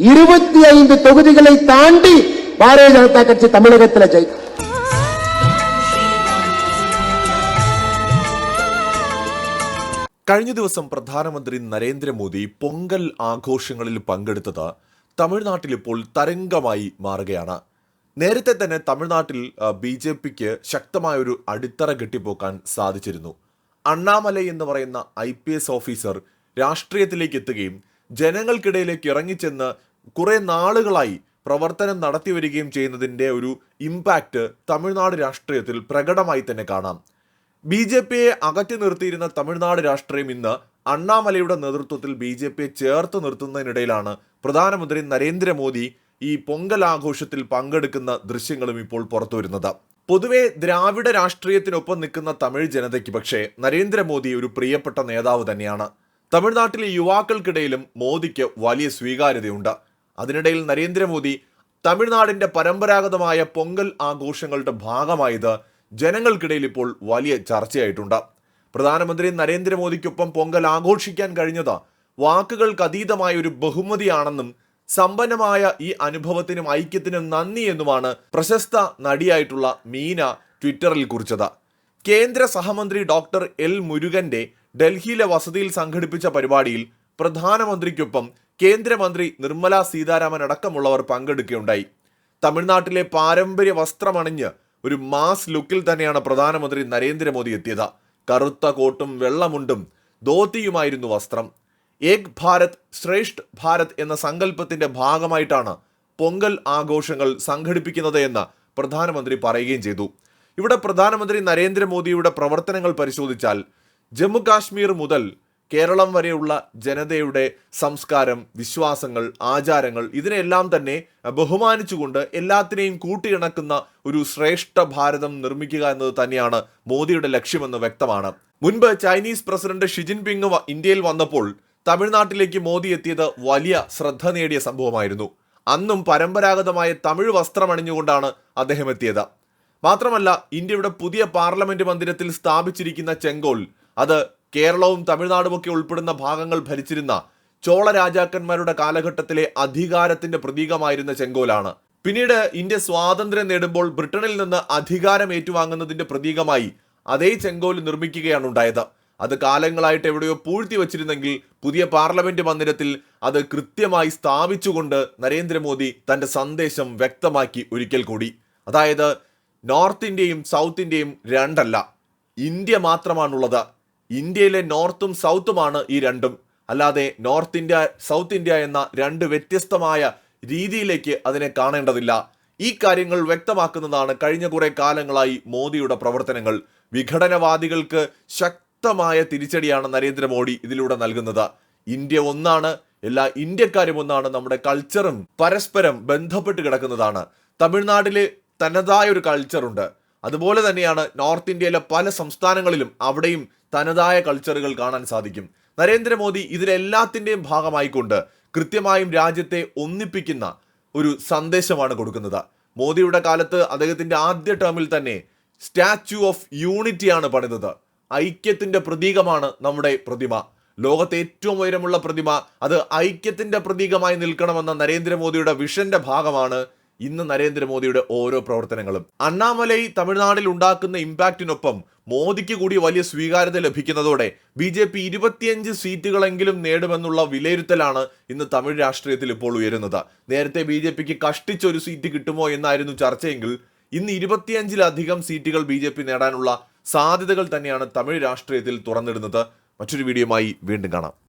இருபத்தி ஐந்து தொகுதிகளை தாண்டி பாரதிய ஜனதா கட்சி தமிழகத்தில் ஜெயிக்கும் കഴിഞ്ഞ ദിവസം പ്രധാനമന്ത്രി നരേന്ദ്രമോദി പൊങ്കൽ ആഘോഷങ്ങളിൽ പങ്കെടുത്തത് തമിഴ്നാട്ടിൽ ഇപ്പോൾ തരംഗമായി മാറുകയാണ് നേരത്തെ തന്നെ തമിഴ്നാട്ടിൽ ബി ജെ പിക്ക് ശക്തമായ ഒരു അടിത്തറ കെട്ടിപ്പോക്കാൻ സാധിച്ചിരുന്നു അണ്ണാമലൈ എന്ന് പറയുന്ന ഐ പി എസ് ഓഫീസർ രാഷ്ട്രീയത്തിലേക്ക് എത്തുകയും ജനങ്ങൾക്കിടയിലേക്ക് ഇറങ്ങിച്ചെന്ന് കുറേ നാളുകളായി പ്രവർത്തനം നടത്തി വരികയും ചെയ്യുന്നതിന്റെ ഒരു ഇമ്പാക്റ്റ് തമിഴ്നാട് രാഷ്ട്രീയത്തിൽ പ്രകടമായി തന്നെ കാണാം. ബി ജെ പിയെ അകറ്റി നിർത്തിയിരുന്ന തമിഴ്നാട് രാഷ്ട്രീയം ഇന്ന് അണ്ണാമലയുടെ നേതൃത്വത്തിൽ ബി ജെ പിയെ ചേർത്ത് നിർത്തുന്നതിനിടയിലാണ് പ്രധാനമന്ത്രി നരേന്ദ്രമോദി ഈ പൊങ്കൽ ആഘോഷത്തിൽ പങ്കെടുക്കുന്ന ദൃശ്യങ്ങളും ഇപ്പോൾ പുറത്തുവരുന്നത് പൊതുവെ ദ്രാവിഡ രാഷ്ട്രീയത്തിനൊപ്പം നിൽക്കുന്ന തമിഴ് ജനതയ്ക്ക് പക്ഷേ നരേന്ദ്രമോദി ഒരു പ്രിയപ്പെട്ട നേതാവ് തന്നെയാണ്. തമിഴ്നാട്ടിലെ യുവാക്കൾക്കിടയിലും മോദിക്ക് വലിയ സ്വീകാര്യതയുണ്ട്. അതിനിടയിൽ നരേന്ദ്രമോദി തമിഴ്നാടിന്റെ പരമ്പരാഗതമായ പൊങ്കൽ ആഘോഷങ്ങളുടെ ഭാഗമായത് ജനങ്ങൾക്കിടയിൽ ഇപ്പോൾ വലിയ ചർച്ചയായിട്ടുണ്ട്. പ്രധാനമന്ത്രി നരേന്ദ്രമോദിക്കൊപ്പം പൊങ്കൽ ആഘോഷിക്കാൻ കഴിഞ്ഞത് വാക്കുകൾക്ക് അതീതമായ ഒരു ബഹുമതിയാണെന്നും സമ്പന്നമായ ഈ അനുഭവത്തിനും ഐക്യത്തിനും നന്ദി എന്നുമാണ് പ്രശസ്ത നടിയായിട്ടുള്ള മീന ട്വിറ്ററിൽ കുറിച്ചത്. കേന്ദ്ര സഹമന്ത്രി ഡോക്ടർ എൽ മുരുകന്റെ ഡൽഹിയിലെ വസതിയിൽ സംഘടിപ്പിച്ച പരിപാടിയിൽ പ്രധാനമന്ത്രിക്കൊപ്പം കേന്ദ്രമന്ത്രി നിർമ്മല സീതാരാമൻ അടക്കമുള്ളവർ പങ്കെടുക്കുകയുണ്ടായി. തമിഴ്നാട്ടിലെ പാരമ്പര്യ വസ്ത്രമണിഞ്ഞ് ഒരു മാസ് ലുക്കിൽ തന്നെയാണ് പ്രധാനമന്ത്രി നരേന്ദ്രമോദി എത്തിയത്. കറുത്ത കോട്ടും വെള്ളമുണ്ടും ധോത്തിയുമായിരുന്നു വസ്ത്രം. ഏക് ഭാരത് ശ്രേഷ്ഠ് ഭാരത് എന്ന സങ്കല്പത്തിന്റെ ഭാഗമായിട്ടാണ് പൊങ്കൽ ആഘോഷങ്ങൾ സംഘടിപ്പിക്കുന്നത് എന്ന് പ്രധാനമന്ത്രി പറയുകയും ചെയ്തു. ഇവിടെ പ്രധാനമന്ത്രി നരേന്ദ്രമോദിയുടെ പ്രവർത്തനങ്ങൾ പരിശോധിച്ചാൽ ജമ്മു കാശ്മീർ മുതൽ കേരളം വരെയുള്ള ജനതയുടെ സംസ്കാരം വിശ്വാസങ്ങൾ ആചാരങ്ങൾ ഇതിനെല്ലാം തന്നെ ബഹുമാനിച്ചുകൊണ്ട് എല്ലാത്തിനെയും കൂട്ടിയിണക്കുന്ന ഒരു ശ്രേഷ്ഠ ഭാരതം നിർമ്മിക്കുക എന്നത് തന്നെയാണ് മോദിയുടെ ലക്ഷ്യമെന്ന് വ്യക്തമാണ്. മുൻപ് ചൈനീസ് പ്രസിഡന്റ് ഷിജിൻ പിങ് വ- ഇന്ത്യയിൽ വന്നപ്പോൾ തമിഴ്നാട്ടിലേക്ക് മോദി എത്തിയത് വലിയ ശ്രദ്ധ നേടിയ സംഭവമായിരുന്നു. അന്നും പരമ്പരാഗതമായ തമിഴ് വസ്ത്രമണിഞ്ഞുകൊണ്ടാണ് അദ്ദേഹം എത്തിയത്. മാത്രമല്ല ഇന്ത്യയുടെ പുതിയ പാർലമെന്റ് മന്ദിരത്തിൽ സ്ഥാപിച്ചിരിക്കുന്ന ചെങ്കോൽ അത് കേരളവും തമിഴ്നാടുമൊക്കെ ഉൾപ്പെടുന്ന ഭാഗങ്ങൾ ഭരിച്ചിരുന്ന ചോള രാജാക്കന്മാരുടെ കാലഘട്ടത്തിലെ അധികാരത്തിന്റെ പ്രതീകമായിരുന്ന ചെങ്കോലാണ്. പിന്നീട് ഇന്ത്യ സ്വാതന്ത്ര്യം നേടുമ്പോൾ ബ്രിട്ടനിൽ നിന്ന് അധികാരം ഏറ്റുവാങ്ങുന്നതിന്റെ പ്രതീകമായി അതേ ചെങ്കോൽ നിർമ്മിക്കുകയാണ് ഉണ്ടായത്. അത് കാലങ്ങളായിട്ട് എവിടെയോ പൂഴ്ത്തി വച്ചിരുന്നെങ്കിൽ പുതിയ പാർലമെന്റ് മന്ദിരത്തിൽ അത് കൃത്യമായി സ്ഥാപിച്ചുകൊണ്ട് നരേന്ദ്രമോദി തന്റെ സന്ദേശം വ്യക്തമാക്കി ഒരിക്കൽ കൂടി. അതായത് നോർത്ത് ഇന്ത്യയും സൗത്ത് ഇന്ത്യയും രണ്ടല്ല. ഇന്ത്യ മാത്രമാണുള്ളത്. ഇന്ത്യയിലെ നോർത്തും സൗത്തുമാണ് ഈ രണ്ടും. അല്ലാതെ നോർത്ത് ഇന്ത്യ സൗത്ത് ഇന്ത്യ എന്ന രണ്ട് വ്യത്യസ്തമായ രീതിയിലേക്ക് അതിനെ കാണേണ്ടതില്ല. ഈ കാര്യങ്ങൾ വ്യക്തമാക്കുന്നതാണ് കഴിഞ്ഞ കുറെ കാലങ്ങളായി മോദിയുടെ പ്രവർത്തനങ്ങൾ. വിഘടനവാദികൾക്ക് ശക്തമായ തിരിച്ചടിയാണ് നരേന്ദ്രമോദി ഇതിലൂടെ നൽകുന്നത്. ഇന്ത്യ ഒന്നാണ് എല്ലാ ഇന്ത്യക്കാരും ഒന്നാണ് നമ്മുടെ കൾച്ചറും പരസ്പരം ബന്ധപ്പെട്ട് കിടക്കുന്നതാണ്. തമിഴ്നാട്ടിൽ തനതായ ഒരു കൾച്ചറുണ്ട്. അതുപോലെ തന്നെയാണ് നോർത്ത് ഇന്ത്യയിലെ പല സംസ്ഥാനങ്ങളിലും അവിടെയും തനതായ കൾച്ചറുകൾ കാണാൻ സാധിക്കും. നരേന്ദ്രമോദി ഇതിലെല്ലാത്തിന്റെയും ഭാഗമായിക്കൊണ്ട് കൃത്യമായും രാജ്യത്തെ ഒന്നിപ്പിക്കുന്ന ഒരു സന്ദേശമാണ് കൊടുക്കുന്നത്. മോദിയുടെ കാലത്ത് അദ്ദേഹത്തിന്റെ ആദ്യ ടേമിൽ തന്നെ സ്റ്റാച്യു ഓഫ് യൂണിറ്റിയാണ് പണിതത്. ഐക്യത്തിന്റെ പ്രതീകമാണ് നമ്മുടെ പ്രതിമ. ലോകത്തെ ഏറ്റവും ഉയരമുള്ള പ്രതിമ. അത് ഐക്യത്തിന്റെ പ്രതീകമായി നിൽക്കണമെന്ന നരേന്ദ്രമോദിയുടെ വിഷന്റെ ഭാഗമാണ് ഇന്ന് നരേന്ദ്രമോദിയുടെ ഓരോ പ്രവർത്തനങ്ങളും. അണ്ണാമലൈ തമിഴ്നാട്ടിൽ ഉണ്ടാക്കുന്ന ഇമ്പാക്റ്റിനൊപ്പം മോദിക്ക് കൂടി വലിയ സ്വീകാര്യത ലഭിക്കുന്നതോടെ ബി ജെ പി ഇരുപത്തിയഞ്ച് സീറ്റുകളെങ്കിലും നേടുമെന്നുള്ള വിലയിരുത്തലാണ് ഇന്ന് തമിഴ് രാഷ്ട്രീയത്തിൽ ഇപ്പോൾ ഉയരുന്നത്. നേരത്തെ ബി ജെ പിക്ക് കഷ്ടിച്ചൊരു സീറ്റ് കിട്ടുമോ എന്നായിരുന്നു ചർച്ചയെങ്കിൽ ഇന്ന് ഇരുപത്തിയഞ്ചിലധികം സീറ്റുകൾ ബി ജെ പി നേടാനുള്ള സാധ്യതകൾ തന്നെയാണ് തമിഴ് രാഷ്ട്രീയത്തിൽ തുറന്നിടുന്നത്. മറ്റൊരു വീഡിയോയുമായി വീണ്ടും കാണാം.